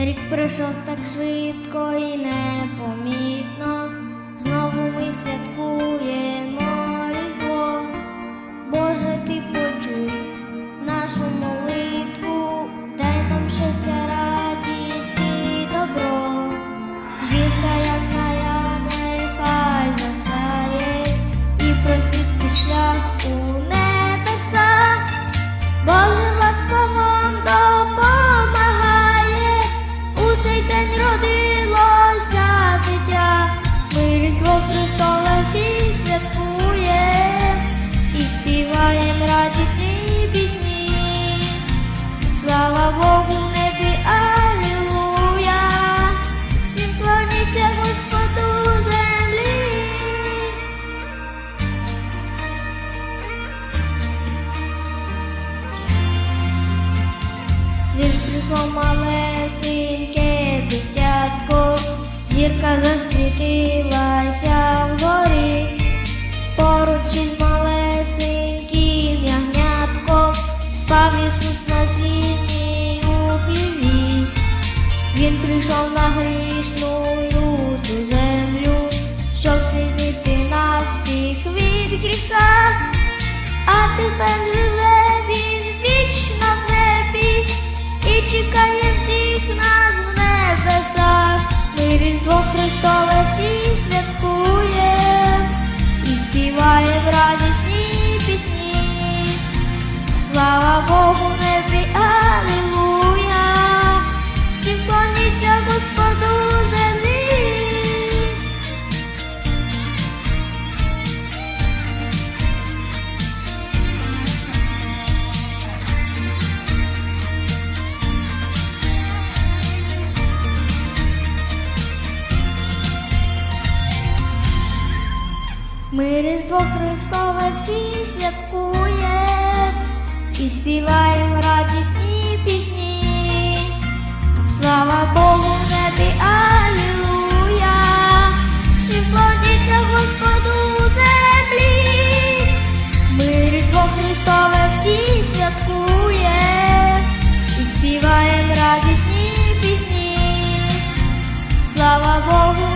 Рік пройшов так швидко і непомітно. Знову ми святкуємо прийшло малесеньке дитятко, зірка засвітилася вгорі, поруч із малесеньким ягнятком спав Ісус на сіні у хліві. Він прийшов на грішну ту землю, щоб звільнити нас всіх від гріха. А тепер співаєм радісні пісні. Слава Богу не небі, Ми Різдво Христове всі святкує, і співаєм радісні пісні, слава Богу, в небі, Алілуя, всі вклоняться Господу землі, ми Різдво Христове всі святкує, і співаєм радісні пісні, слава Богу.